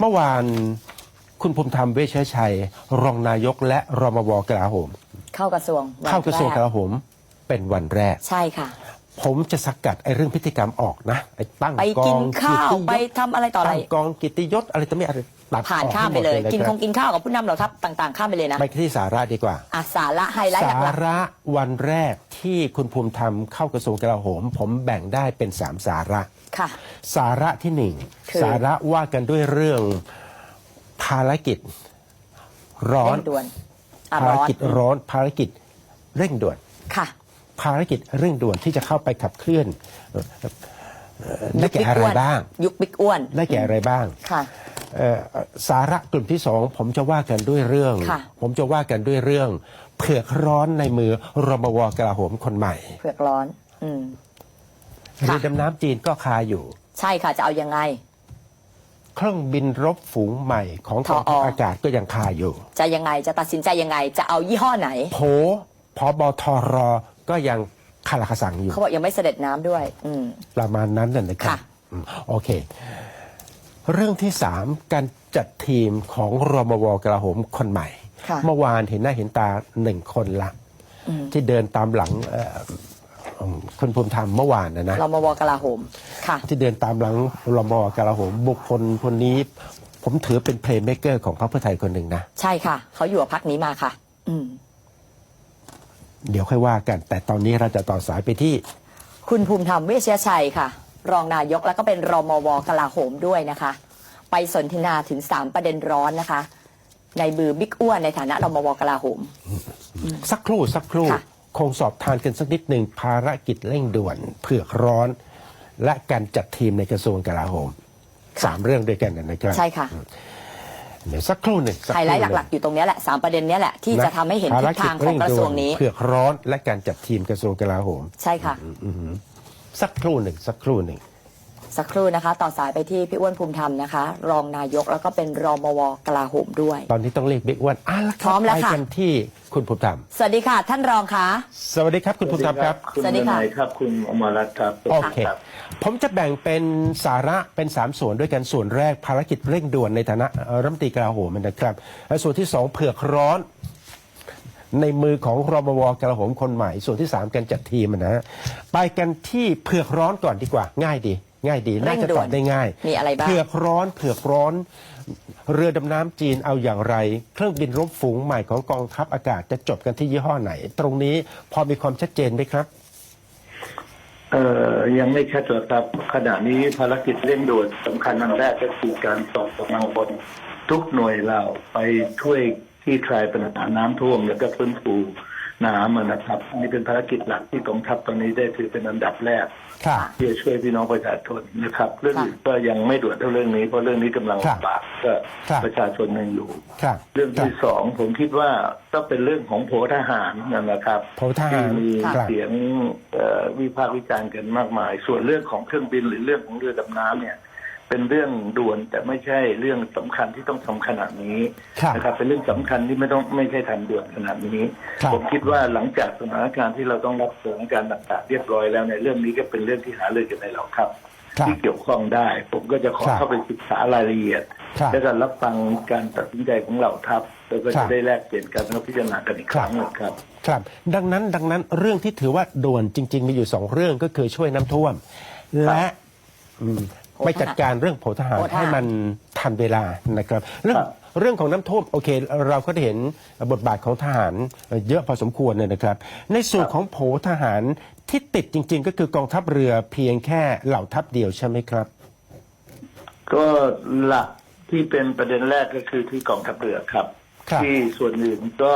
เมื่อวานคุณภูมิธรรมเวชยชัย รองนายกและรมวกลาโหม เข้ากระทรวงนเข้ากระทรวงแกลาโหมเป็นวันแรก ใช่ค่ะ ผมจะสกัดไอ้เรื่องพฤติกรรมออกนะไอ้ตั้งไปกกิอนงข้าวกิตยศไปทำอะไรต่ออะไร ตั้งกองกิตยศอะไรต่อไม่อะไรตัดผ่านออกข้ามให้หไปดเลย กินะครับงกินข้าวกับผู้นำเหรอครับ ต่างๆ ข้ามไปเลยนะไปที่สาระดีกว่า อะสาระไฮไลท์หสาลักระวันแรกที่คุณภูมิธรรมเข้ากระทรวงกลาโหม ผมแบ่งได้เป็นสามสาระๆ ค่ะ สาระที่หนึ่งคือสาระว่ากันด้วยเรื่องภารกิจ ร้อนเร่งด่วนอะภารร้อนกิจร้อน ภารกิจเร่งด่วน ค่ะ ภารกิจเร่งด่วนที่จะเข้าไปขับเคลื่อนเอ่อเอ่อได้แก่อะไรยุคบิ๊กอ้วนบ้าง ยุคบิ๊กอ้วนได้แก่อะไรบ้าง ค่ะ เอ่อสาระกลุ่มที่สองผมจะว่ากันด้วยเรื่อง ค่ะ ผมจะว่ากันด้วยเรื่อง เผือกร้อนในมือรมวกลาโหมคนใหม่ เผือกร้อน อืมค่ะ เรือดำน้ำจีนก็คาอยู่ ใช่ค่ะจะเอายังไง เครื่องบินรบฝูงใหม่ของกองทัพทออากาศก็ยังคาอยู่ จะยังไงจะตัดสินใจยังไง จะเอายี่ห้อไหนโผพบทรก็ยังคาราคาสังอยู่เขาบอกยังไม่เสด็จน้ำด้วย อืมประมาณนั้นน่ะนะครับค่ะอืมโอเค เรื่องที่สามการจัดทีมของรมวกลาโหมคนใหม่ค่ะเมื่อวานเห็นหน้าเห็นตาหนึ่งคนละที่เดินตามหลังเอ่อ คุณภูมิธรรมเมื่อวานนะนะเรามาวกลาโหมค่ะที่เดินตามหลังรมวกลาโหม บุคคลคนนี้ผมถือเป็นเพลย์เม k เกอร์ของพรรคเพื่อไทยคนหนึ่งนะ ใช่ค่ะ เขาอยู่กับพักนี้มาค่ะ อืม เดี๋ยวค่อยว่ากัน แต่ตอนนี้เราจะต่อสายไปที่ คุณภูมิธรรมเวชยชัยค่ะ รองนายกแล้วก็เป็นรมวกลาโหมด้วยนะคะ ไปสนทนาถึง3ประเด็นร้อนนะคะ ในบือบิ๊กอ้วนในฐานะรมวกลาโหม สักครู่สักครู่ ค่ะคงสอบทานกันสักนิดหนึ่งภารกิจเร่งด่วนเผือกร้อน และการจัดทีมในกระทรวงกลาโหมสามเรื่องด้วยกันนะครับใช่ค่ะเดี๋ยวสักครู่หนึ่งสักไฮคไลรู่ท์หลักๆอยู่ตรงเนี้ยแหละสามประเด็นเนี้ยแหละที่จะทำให้เห็นทิศทางของกระทรวงนี้เผือกร้อนและการจัดทีมกระทรวงกลาโหม ใช่ค่ะสักครู่หนึ่งสักครู่หนึ่ง สักครู่นะคะ ต่อสายไปที่พี่อ้วนภูมิธรรมนะคะ รองนายกแล้วก็เป็นรมวกลาโหมด้วย ตอนนี้ต้องเรียกบิ๊กอ้วันอะแล้วคพร้อมแล้วไปค่ะกันที่คุณภูมิธรรม สวัสดีค่ะ ท่านรองคะ สวัสดีครับคุณภูมิธรรมครับคุณสวัสดีค่ะนายครับคุณอมรรัตน์ครับโอเค รับ ผมจะแบ่งเป็นสาระเป็น 3 ส่วนด้วยกันส่วนแรกภารกิจเร่งด่วนในฐานะเอ่อรัฐมนตรีกลาโหมนะครับและส่วนที่ 2 เผือกร้อน ในมือของรมวกลาโหมคนใหม่ ส่วนที่ 3การจัดทีมนะฮะไปกันที่เผือกร้อนก่อนดีกว่า ง่ายดี ง่ายดี น่าจะตอบได้ง่ายมีอะไรบ้างเผือกร้อนเผือกร้อน เรือดำน้ำจีนเอาอย่างไร เครื่องบินรบฝูงใหม่ของกองทัพอากาศจะจบกันที่ยี่ห้อไหน ตรงนี้พอมีความชัดเจนไหมครับเอ่อยังไม่ชัดหรอกครับ ขณะนี้ภารกิจเร่งด่วนสำคัญอันแรกก็คือการส่งกำลังพลทุกหน่วยเราไปช่วยที่คลายปัญหาน้ำท่วมแล้วก็ฟื้นฟู น้ำอะนะครับนี่เป็นภารกิจหลักที่กองทัพตอนนี้ได้ถือเป็นอันดับแรกครับที่จะช่วยพี่น้องประชาชนนะครับ เรื่องอื่นก็ยังไม่ด่วนเท่าเรื่องนี้เพราะเรื่องนี้กำลังครับลำบากก็ครับประชาชนยังอยู่ครับเรื่องคที่บสองผมคิดว่าก็เป็นเรื่องของโผทหารนั่นแหละครับโผทหารที่มีครับเสียงเอ่อวิพากษ์วิจารณ์กันมากมาย ส่วนเรื่องของเครื่องบินหรือเรื่องของเรือดำน้ำเนี่ย เป็นเรื่องด่วนแต่ไม่ใช่เรื่องสำคัญที่ต้องทำขนาดนี้ครับนะครับ เป็นเรื่องสำคัญที่ไม่ต้องไม่ใช่ทำด่วนขนาดนี้ครับผมคิดว่าหลังจากสถานการณ์ที่เราต้องรับสถานการณ์ต่างๆเรียบร้อยแล้วในยเรื่องนี้ก็เป็นเรื่องที่หารือกันในเหล่าครับครับที่เกี่ยวข้องได้ ผมก็จะขอครับเข้าไปศึกษารายละเอียดครับและการรับฟังการตัดสินใจของเหล่าทัพแล้วก็ครัจะบได้แลกเปลี่ยนกันแล้วพิจารณากันอีกครั้งหนึ่งครับ ครับ ดังนั้นดังนั้นเรื่องที่ถือว่าด่วนจริง ๆ มีอยู่สองเรื่องก็คือช่วยน้ำท่วม และอืมโผทหาร ไปจัดการเรื่องโผทหารโผทหาร ให้มันทันเวลานะครับ เรื่องครับ เรื่องของน้ำท่วมโอเค เราก็ได้เห็นบทบาทของทหารเยอะพอสมควรเนี่ยนะครับ ในส่วนของโผทหารที่ติดจริง ๆ ก็คือกองทัพเรือเพียงแค่เหล่าทัพเดียวใช่ไหมครับ ก็หลักที่เป็นประเด็นแรกก็คือที่กองทัพเรือครับ ครับ ที่ส่วนอื่นก็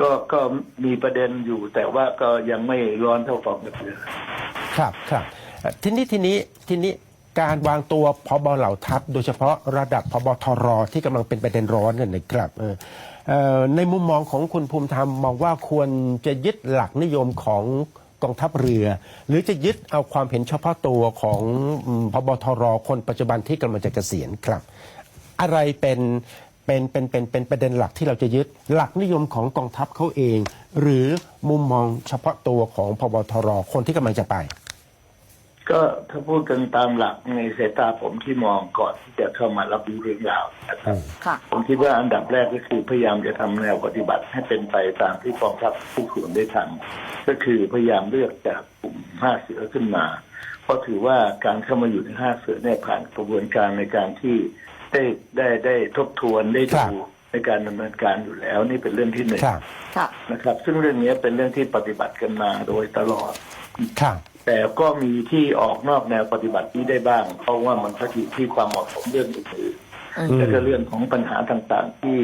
ก็ก็มีประเด็นอยู่ แต่ว่าก็ยังไม่ร้อนเท่ากองทัพเรือ ครับครับเอ่อทีนี้ทีนี้ทีนี้ การวางตัวพบเหล่าทัพ โดยเฉพาะระดับพบทรที่กำลังเป็นประเด็นร้อนเนี่ยนะครับในมุมมองของคุณภูมิธรรมมองว่าควรจะยึดหลักนิยมของกองทัพเรือ หรือจะยึดเอาความเห็นเฉพาะตัวของอืมพบทรคนปัจจุบันที่กำลังจะเกษียณครับ อะไรเป็นเป็นเป็นเป็นเป็นประเด็นหลักที่เราจะยึดหลักนิยมของกองทัพเขาเอง หรือมุมมองเฉพาะตัวของพบทรคนที่กำลังจะไป ก็ถ้าพูดกันตามหลักในสายตาผมที่มองก่อนที่จะเข้ามารับรู้เรื่องราวนะครับค่ะผมคิดว่าอันดับแรกก็คือพยายามจะทำแนวปฏิบัติให้เป็นไปตามที่กองทัพผู้ส่วนได้ทำก็คือพยายามเลือกจากกลุ่มห้าเสือขึ้นมา เพราะถือว่าการเข้ามาอยู่ในห้าเสือเนี่ยผ่านกระบวนการในการที่ได้ได้ได้ทบทวนได้ครัดูบในการดำเนินการอยู่แล้วนี่เป็นเรื่องที่หนึ่งครับค่ะนะครับ ซึ่งเรื่องนี้เป็นเรื่องที่ปฏิบัติกันมาโดยตลอดครับ แต่ก็มีที่ออกนอกแนวปฏิบัตินี้ได้บ้าง เพราะว่ามันก็อยู่ที่ความเหมาะสมเรื่องอื่นอืมๆและก็เรื่องของปัญหาต่างๆที่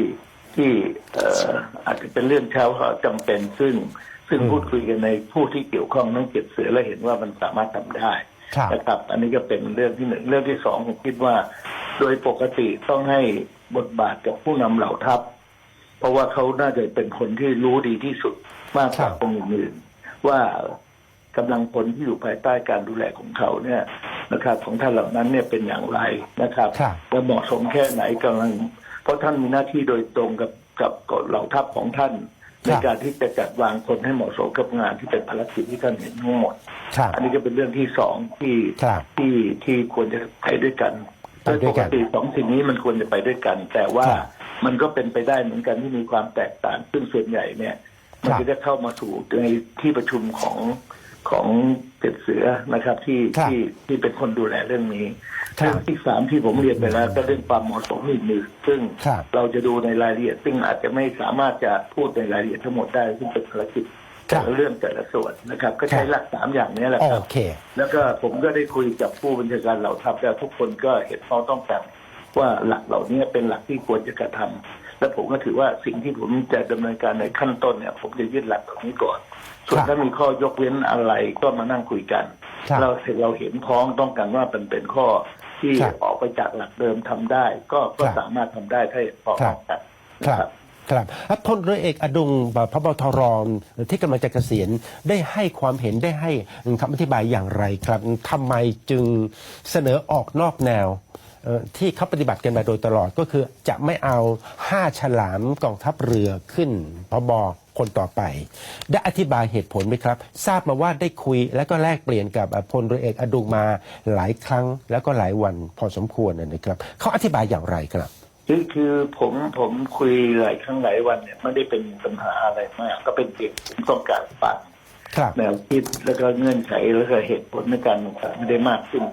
ที่เอ่ออาจจะเป็นเรื่องเช้าจำเป็นซึ่งซึ่งอืมพูดคุยกันในผู้ที่เกี่ยวข้องทั้งเจ็ดเสือและเห็นว่ามันสามารถทำได้ครับนะครับ อันนี้ก็เป็นเรื่องที่หนึ่งเรื่องที่สองผมคิดว่า โดยปกติต้องให้บทบาทกับผู้นำเหล่าทัพ เพราะว่าเขาน่าจะเป็นคนที่รู้ดีที่สุดมากกว่าครับคนอื่นๆว่า กำลังพลที่อยู่ภายใต้การดูแลของเขาเนี่ยนะครับ ของท่านเหล่านั้นเนี่ยเป็นอย่างไรนะครับครับและเหมาะสมแค่ไหนกำลัง เพราะท่านมีหน้าที่โดยตรงกับกับกับเหล่าทัพของท่าน ในการที่จะจัดวางคนให้เหมาะสมกับงานที่เป็นภารกิจที่ท่านเห็นทั้งหมดครับอันนี้ก็เป็นเรื่องที่สองที่ครับที่ที่ควรจะไปด้วยกันไปโดยด้ปวยกกันติสองสิ่งนี้มันควรจะไปด้วยกัน แต่ว่าครับมันก็เป็นไปได้เหมือนกันที่มีความแตกต่าง ซึ่งส่วนใหญ่เนี่ย มันครับจะได้เข้ามาสู่ในที่ประชุมของ ของเจ็ดเสือนะครับ ที่ครับที่ที่เป็นคนดูแลเรื่องนี้ครับเรื่องที่สามที่ผมเรียนไปแล้วก็เรื่องความเหมาะสมอีกหนึ่งซึ่งครับ เราจะดูในรายละเอียด ซึ่งอาจจะไม่สามารถจะพูดในรายละเอียดทั้งหมดได้ซึ่งเป็นภารกิจครัแต่บละเรื่องแต่ละส่วนนะครับ ก็ใช้ครับหลักสามอย่างนี้แหละคโอรับเค แล้วก็ผมก็ได้คุยกับผู้บัญชาการเหล่าทัพแล้วทุกคนก็เห็นพ้องต้องกันว่าหลักเหล่านี้เป็นหลักที่ควรจะกระทำ และผมก็ถือว่าสิ่งที่ผมจะดำเนินการในขั้นต้นเนี่ย ผมจะยึดหลักเหล่านี้ก่อน ส่วนครับถ้ามีข้อยกเว้นอะไรก็มานั่งคุยกันครับเราเห็นเราเห็นพ้องต้องกันว่าเป็นเป็นข้อที่ครับออกไปจากหลักเดิมทำได้ ก็ก็ครับสามารถทำได้ถ้าเห็นพ้องต้องกันคนะรับครับอะพลเรือเอกอดุงพบทรที่กำลังจะเกษียณได้ให้ความเห็นได้ให้คำอธิบายอย่างไรครับทำไมจึงเสนอออกนอกแนวเอ่อ ที่เขาปฏิบัติกันมาโดยตลอดก็คือจะไม่เอาห้าฉลามกองทัพเรือขึ้นพบคนต่อไป ได้อธิบายเหตุผลไหมครับ ทราบมาว่าได้คุยและก็แลกเปลี่ยนกับพลเรือเอกอดุงมาหลายครั้งแล้วก็หลายวันพอสมควรนะครับเขาอธิบายอย่างไรครับคือคือผมผมคุยหลายครั้งหลายวันเนี่ยไม่ได้เป็นปัญหาอะไรมาก ก็เป็นเพียงต้องการฟัง แนวคิดแล้วก็เงื่อนไขแล้วก็เหตุผลในการต่างๆไม่ได้มากขึ้น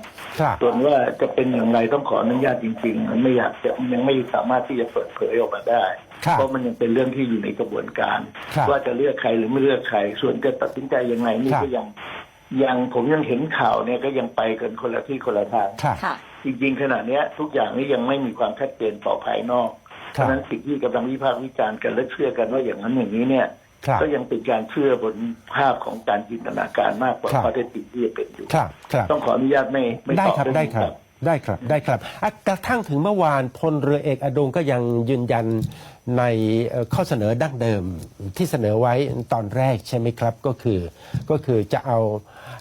ครับส่วนว่าจะเป็นอย่างไรต้องขออนุญาตจริงๆมันไม่อยากจะยังไม่สามารถที่จะเปิดเผยออกมาได้ครับเพราะมันยังเป็นเรื่องที่อยู่ในกระบวนการครับว่าจะเลือกใครหรือไม่เลือกใคร ส่วนจะตัดสินใจยังไงนี่ครับก็ยังยังผมยังเห็นข่าวเนี่ยก็ยังไปกันคนละที่คนละทางครับค่ะจริงๆขณะเนี้ยทุกอย่างนี้ยังไม่มีความชัดเจนต่อภายนอกเพครับราะฉะนั้นสิ่งที่กำลังวิพากษ์วิจารณ์กันและเชื่อกันว่าอย่างนั้นอย่างนี้เนี่ยครับ ก็ยังเป็นการเชื่อบนภาพของการจินตนาการมากกว่าครับข้อเท็จจริงที่จะเป็นอยู่ครับครับต้องขออนุญาตไม่ไม่ได้ตอบครับเรื่องได้นี้ครับได้ครับได้ครับอะกระทั่งถึงเมื่อวานพลเรือเอกอดงก็ยังยืนยันในเอ่อข้อเสนอดั้งเดิมที่เสนอไว้ตอนแรกใช่ไหมครับ ก็คือก็คือจะเอา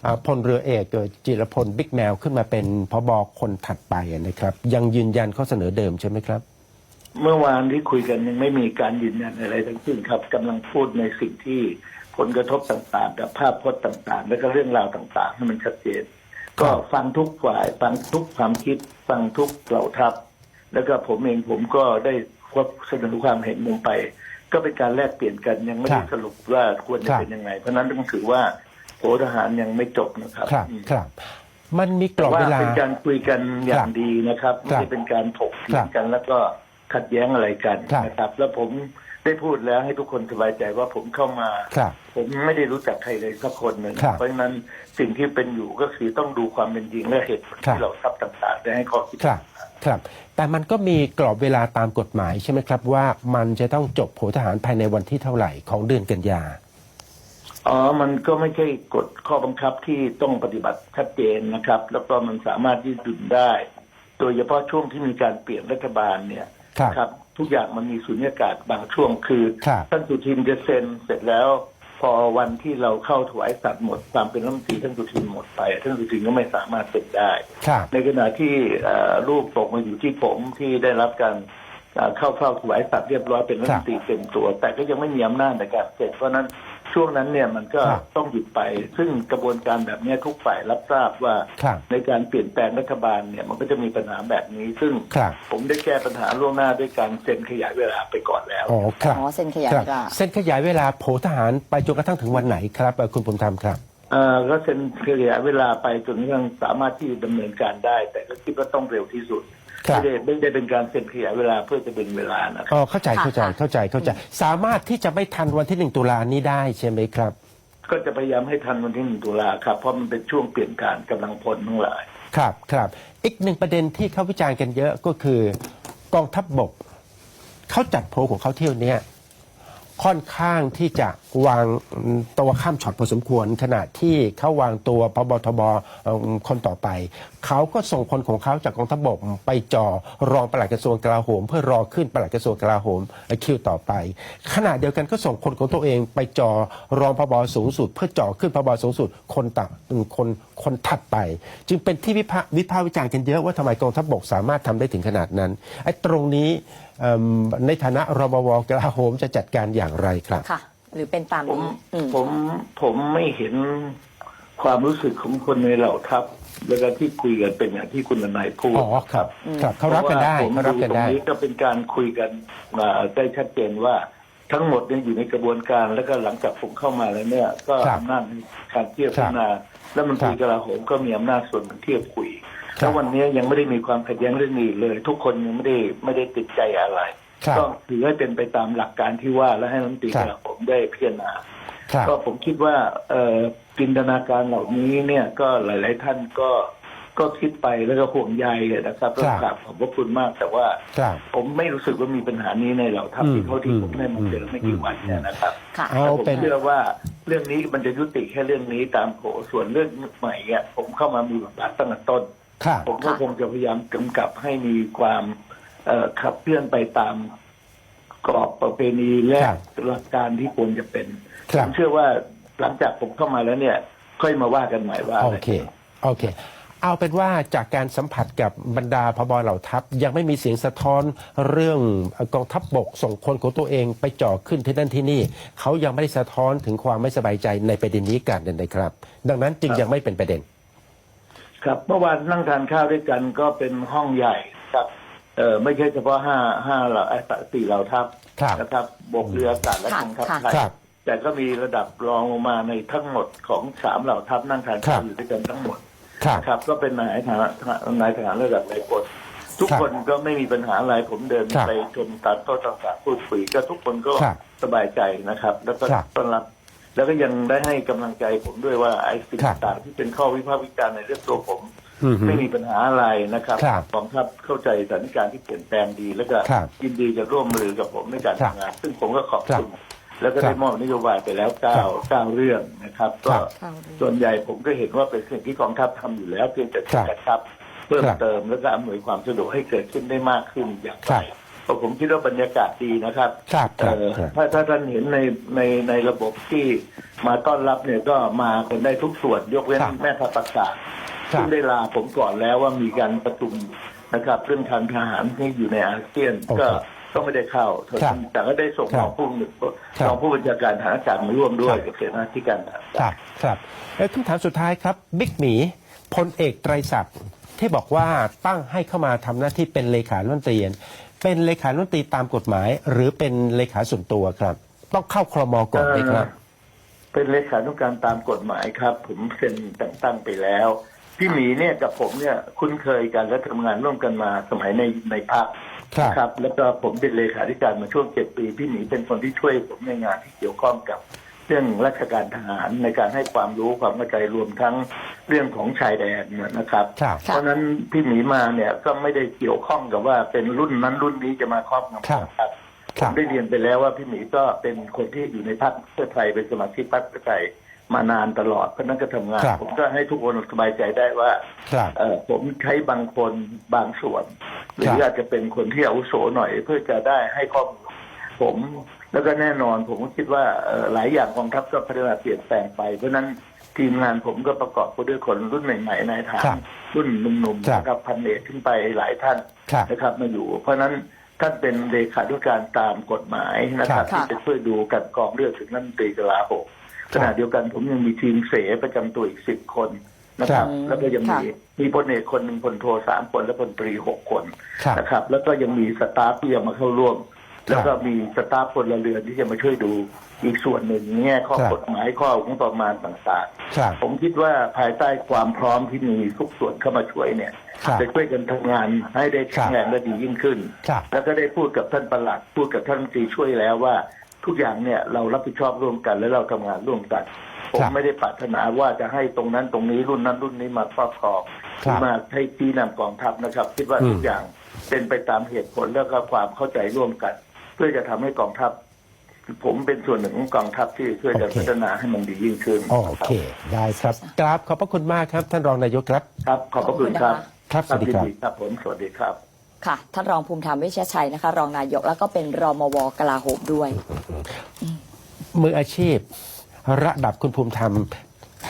อ่าพลเรือเอกเอ่อจิรพลบิ๊กแมวขึ้นมาเป็นพบคนถัดไปนะครับ ยังยืนยันข้อเสนอเดิมใช่ไหมครับ เมื่อวานที่คุยกันยังไม่มีการยืนยันอะไรทั้งสิ้นครับกำลังพูดในสิ่งที่ผลกระทบต่างๆกับภาพพจน์ต่าง ๆ แล้วก็เรื่องราวต่าง ๆ ให้มันชัดเจน ก็ฟังทุกฝ่าย ฟังทุกความคิด ฟังทุกเหล่าทัพ แล้วก็ผมเองผมก็ได้ควบเสนอความเห็นลงไป ก็เป็นการแลกเปลี่ยนกันยังไม่ได้ครับสรุปว่าควรจะครับเป็นยังไง เพราะฉะนั้นต้องถือว่าโผทหารยังไม่จบนะครับครับอืมครับมันมีกรอบว่าเวลาเป็นการคุยกันอครัย่างบดีนะครับคไม่รับได้เป็นการถกเถีคยรังบกันแล้วก็ ขัดแย้งอะไรกันครับ นะครับ แล้วผมได้พูดแล้วให้ทุกคนสบายใจว่าผมเข้ามา ครับ ผมไม่ได้รู้จักใครเลยสักคนหนึ่งครับเพราะฉะนั้นสิ่งที่เป็นอยู่ก็คือต้องดูความเป็นจริงและเหตุผลครับ ที่เราทับต่างๆได้ให้ข้อคิด ครับครับแต่มันก็มีกรอบเวลาตามกฎหมายใช่ไหมครับว่ามันจะต้องจบโผทหารภายในวันที่เท่าไหร่ของเดือนกันยา อ๋อ มันก็ไม่ใช่กฎข้อบังคับที่ต้องปฏิบัติชัดเจนนะครับ แล้วก็มันสามารถยืดหยุ่นได้ โดยเฉพาะช่วงที่มีการเปลี่ยนรัฐบาลเนี่ย ครับครับ ทุกอย่างมันมีสุญญากาศบางช่วงคือครับท่านสุทินจะเซ็นเสร็จแล้ว พอวันที่เราเข้าถวายสัตว์หมดความเป็นรัฐมนตรีท่านสุทินหมดไป ท่านสุทินก็ไม่สามารถเซ็นได้ ครับ ในขณะที่เอ่อรูปตกมาอยู่ที่ผมที่ได้รับการเอ่อเข้าเฝ้าถวายสัตว์เรียบร้อยเป็นรัฐมนตรีเต็มตัว แต่ก็ยังไม่มีอำนาจในการเสร็จเพราะฉะนั้น ชช่วงนั้นเนี่ยมันก็ครับต้องหยุดไป ซึ่งกระบวนการแบบเนี้ยทุกฝ่ายรับทราบว่า ครับ ในการเปลี่ยนแปลงรัฐบาลเนี่ยมันก็จะมีปัญหาแบบนี้ ซึ่งครับผมได้แก้ปัญหาล่วงหน้าด้วยการเซ็นขยายเวลาไปก่อนแล้ว อ๋อครับอ๋อเซ็นขยายครับเวลา เส้นขยายเวลาโผทหารไปจนกระทั่งถึงวันไหนครับเอ่อคุณภูมิธรรมครับ เอ่อก็เซ็นขยายเวลาไปจนกระทั่งสามารถที่จะดำเนินการได้ แต่ก็คิดว่าต้องเร็วที่สุดครับ ไม่ได้ไม่ได้เป็นการเซ็นขยายเวลาเพื่อจะเป็นเวลานะครับอ๋อเข้าใจค่ะเข้าใจค่ะเข้าใจเข้าใจ สามารถที่จะไม่ทันวันที่หนึ่งตุลานี้ได้ใช่ไหมครับ ก็จะพยายามให้ทันวันที่หนึ่งตุลาครับเพราะมันเป็นช่วงเปลี่ยนการกำลังพลทั้งหลายครับครับอีกหนึ่งประเด็นที่เขาวิจารณ์กันเยอะก็คือกองทัพบบกเขาจัดโพลของเขาเที่ยวเนี้ยค่อนข้างที่จะวางตัวข้ามช็อตพอสมควร ขณะที่เขาวางตัวพบทบเอ่อคนต่อไปเขาก็ส่งคนของเขาจากกองทัพบกไปจ่อรองปลัดกระทรวงกลาโหม เพื่อรอขึ้นปลัดกระทรวงกลาโหมคิวต่อไป ขณะเดียวกันก็ส่งคนของตัวเองไปจ่อรองพบสูงสุด เพื่อจ่อขึ้นพบสูงสุด คนต่างคนคนถัดไป จึงเป็นที่วิพากษ์วิพากษ์วิจารณ์กันเยอะว่าทำไมกองทัพบกสามารถทำได้ถึงขนาดนั้นไอ้ตรงนี้เอิ่มในฐานะรมวกลาโหมจะจัดการอย่างไรครับค่ะ หรือเป็นตามผมนี้อืมผมผมไม่เห็นความรู้สึกของคนในเหล่าทัพ แล้วก็ที่คุยกันเป็นอย่างที่คุณนายพูดอ๋อครับ ครับเขารับกันได้พะว่เขารับกันได้ผมตรงนี้ก็เป็นการคุยกันมาได้ชัดเจนว่าทั้งหมดเนี่ยอยู่ในกระบวนการแล้วก็หลังจากผมเข้ามาแล้วเนี่ย ก็ครับอำนาจในการเทียบครัพิบจารณาแล้วมันตรีครับกลาโหมก็มีอำนาจส่วนเทียบคุยครับแล้ววันนี้ยังไม่ได้มีความขัดแย้งเรื่องนี้เลย ทุกคนยังไม่ได้ไม่ได้ติดใจอะไรครับก็ถือให้เป็นไปตามหลักการที่ว่าและให้รัฐมนตรีครับกลาโหมได้พิจารณาครับ ก็ผมคิดว่าเอ่อจินตนาการเหล่านี้เนี่ยก็หลาย ๆ ท่านก็ก็คิดไปแล้วก็ห่วงใยนะครับครัก็บกราบขอบพระคุณมาก แต่ว่าครับผมไม่รู้สึกว่ามีปัญหานี้ในเหล่าทัพอืมที่เท่าที่ผมได้มาเจออืมไม่กี่วันเนี่ยนะครับค่ะเอาแล้วผมเป็นเชื่อว่าเรื่องนี้มันจะยุติแค่เรื่องนี้ตามโผส่วนเรื่องใหม่เนี่ยผมเข้ามามีบทบาทตั้งแต่ต้นครับผมก็ค่ะคงจะพยายามกำกับให้มีความเอ่อขับเคลื่อนไปตาม กรอบประเพณีและครับหลักการที่ควรจะเป็นครัผบมเชื่อว่าหลังจากผมเข้ามาแล้วเนี่ย ค่อยมาว่ากันใหม่ว่าโอเค โอเค เอาเป็นว่าจากการสัมผัสกับบรรดาพบเหล่าทัพ ยังไม่มีเสียงสะท้อนเรื่องกองทัพบบกส่งคนของตัวเองไปจ่อขึ้นที่นั่นที่นี่ เขายังไม่ได้สะท้อนถึงความไม่สบายใจในประเด็นนี้กันนะครับ ดังนั้นจึงยังไม่เป็นประเด็น ครับเมื่อวานนั่งทานข้าวด้วยกันก็เป็นห้องใหญ่ครับ เออไม่ใช่เฉพาะห้าห้าเหล่าไอ้สี่เหล่าทัพครับ นะครับ บกเรืออากาศและค่ะกองทัพค่ะไทยครับ แต่ก็มีระดับรองลงมาในทั้งหมดของสามเหล่าทัพนั่งทานข้าวครับอยู่ด้วยกันทั้งหมด ครับ ครับก็เป็นนายทหารนายทหารระดับนายพลทุกครับคนก็ไม่มีปัญหาอะไรผมเดินครับไปชมตามโต๊ะต่างๆพูดคุยก็ทุกคนก็ครับสบายใจนะครับ แล้วก็ครับต้อนรับ แล้วก็ยังได้ให้กำลังใจผมด้วยว่าไอ้สิ่งครับต่างๆที่เป็นข้อวิพากษ์วิจารณ์ในเรื่องตัวผมอือฮึ ไม่มีปัญหาอะไรนะครับครับกองทัพเข้าใจสถานการณ์ที่เปลี่ยนแปลงดี แล้วก็ครับยินดีจะร่วมมือกับผมในการครับทำงาน ซึ่งผมก็ขอบคุณครับแล้วก็ครัได้บมอบนโยบายไปแล้วเก้าครับเก้าเรื่องนะครับครัก็บส่วนใหญ่ผมก็เห็นว่าเป็นสิ่งที่กองทัพทำอยู่แล้วเพียงแต่ครับจะชับเพิ่มครับเติมแล้วก็อำนวยความสะดวกให้เกิดขึ้นได้มากขึ้นอย่างคไรรับ เพราะผมคิดว่าบรรยากาศดีนะครับ ครับครับเอ่อครับ ถ้าถ้าท่านเห็นในในในระบบที่มาต้อนรับเนี่ยก็มาคนได้ทุกส่วนยกเว้นครับแม่ทัพอากาศครับ ซึ่งได้ลาผมก่อนแล้วว่ามีการประชุมนะครับ เรื่องทางทหารที่อยู่ในอาเซียนโอเคก็ก็ไม่ได้เข้าครับแต่ก็ได้ส่งครัรบองผู้หนึ่งครับรองผู้บัญชาการฐานอากาศมาร่วมด้วยครับกับเสนาธิการทหารครับครับเอ่อคำถามสุดท้ายครับบิ๊กหมีพลเอกไตรศักดิ์ที่บอกว่าตั้งให้เข้ามาทำหน้าที่เป็นเลขานุนตรีเป็นเลขานุนตรีตามกฎหมาย หรือเป็นเลขาส่วนตัวครับ ต้องเข้าครมก่อนไหมครับ เป็นเลขานุการตามกฎหมายครับ ผมเซ็นแต่งตั้งไปแล้ว พี่หมีเนี่ยกับผมเนี่ยคุ้นเคยกันและทำงานร่วมกันมาสมัยในในพักครับครับ แล้วก็ผมเป็นเลขาธิการมาช่วงเจ็ดปี พี่หมีเป็นคนที่ช่วยผมในงานที่เกี่ยวข้องกับเรื่องราชการทหารในการให้ความรู้ความเข้าใจรวมทั้งเรื่องของชายแดนเนี่ยนะครับครับ เพราะฉะนั้นพี่หมีมาเนี่ยก็ไม่ได้เกี่ยวข้องกับว่าเป็นรุ่นนั้นรุ่นนี้จะมาครอบงำครับนะครับคผรับมได้เรียนไปแล้วว่าพี่หมีก็เป็นคนที่อยู่ในพรรคเพื่อไทยเป็นสมาชิกพรรคเพื่อไทย มานานตลอดเพราะฉะนั้นก็ทำงาน ครับผมก็ให้ทุกคนสบายใจได้ว่าครับเออผมใช้บางคนบางส่วน หรืครัอบอาจจะเป็นคนที่อาวุโสหน่อย เพื่อจะได้ให้ข้อมูลผมแล้วก็แน่นอนผมก็คิดว่าเอ่อหลายอย่างกองทัพก็พัฒนาเปลี่ยนแปลงไป เพราะฉะนั้นทีมงานผมก็ประกอบไปด้วยคนรุ่นใหม่ๆนายทหาครัรบรุ่นหนุ่มๆครับ นะครับพันเอกขึ้นไปหลายท่าน ครับ นะครับมาอยู่ เพราะฉะนั้นท่านเป็นเลขาธิการตามกฎหมายนะครับ ครับ ที่จะช่วยดูกันกรองเรื่องถึงรัฐมนตรีกลาโหม ขณะเดียวกันผมยังมีทีมเสประจำตัวอีกสิบคนนะครับครับแล้วก็ยังมีค่ะมีพลเอกคนหนึ่งพลโทสามคนและพลตรีหกคนครับนะครับ แล้วก็ยังมีสตาฟที่จะมาเข้าร่วม แล้วก็มีสตาฟพลเรือนที่จะมาช่วยดูอีกส่วนหนึ่งแง่ข้อครับกฎหมายข้องบประมาณต่างครับๆผมคิดว่าภายใต้ความพร้อมที่มีทุกส่วนเข้ามาช่วยเนี่ยครับจะช่วยกันทำงานให้ได้แข็งแรงและดียิ่งขึ้นครับแล้วก็ได้พูดกับท่านประหลัดพูดกับท่านรัฐมนตรีช่วยแล้วว่า ทุกอย่างเนี่ยเรารับผิดชอบร่วมกัน และเราทำงานร่วมกัน ผมครับไม่ได้ปรารถนาว่าจะให้ตรงนั้นตรงนี้รุ่นนั้นรุ่นนี้มาครอบครองหครัรืบอมาให้ชี้นำกองทัพนะครับ คิดว่าอืมทุกอย่างเป็นไปตามเหตุผลแล้วก็ความเข้าใจร่วมกัน เพื่อจะทำให้กองทัพผมเป็นส่วนหนึ่งของกองทัพที่ช่วยจะพัฒนาให้มันดียิ่งขึ้นโอเค ได้ครับกราบขอบพระคุณมากครับ ท่านรองนายกครับ ครับ ขอบพระคุณครับ ครับสวัสดีครับยินครับผมสวัสดีครับ ค่ะ ท่านรองภูมิธรรมเวชยชัยนะคะ รองนายกแล้วก็เป็นรมวกลาโหมด้วย มืออาชีพ ระดับคุณภูมิธรรม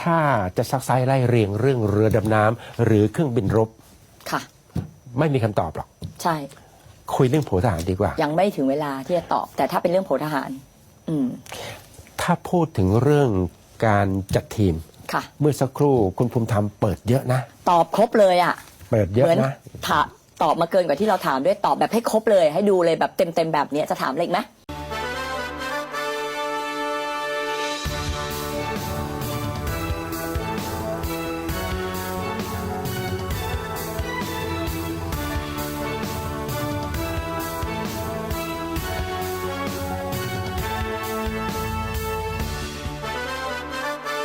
ถ้าจะซักไซไล่เรียงเรื่องเรือดำน้ำหรือเครื่องบินรบ ค่ะ ไม่มีคำตอบหรอก ใช่ คุยเรื่องโผทหารดีกว่า ยังไม่ถึงเวลาที่จะตอบ แต่ถ้าเป็นเรื่องโผทหาร อืม ถ้าพูดถึงเรื่องการจัดทีม ค่ะ เมื่อสักครู่คุณภูมิธรรมเปิดเยอะนะ ตอบครบเลยอะ เปิดเยอะเหมือนนะถา ตอบมาเกินกว่าที่เราถามด้วยตอบแบบให้ครบเลย ให้ดูเลยแบบเต็มๆแบบเนี้ยจะถามอะไรอีกไหม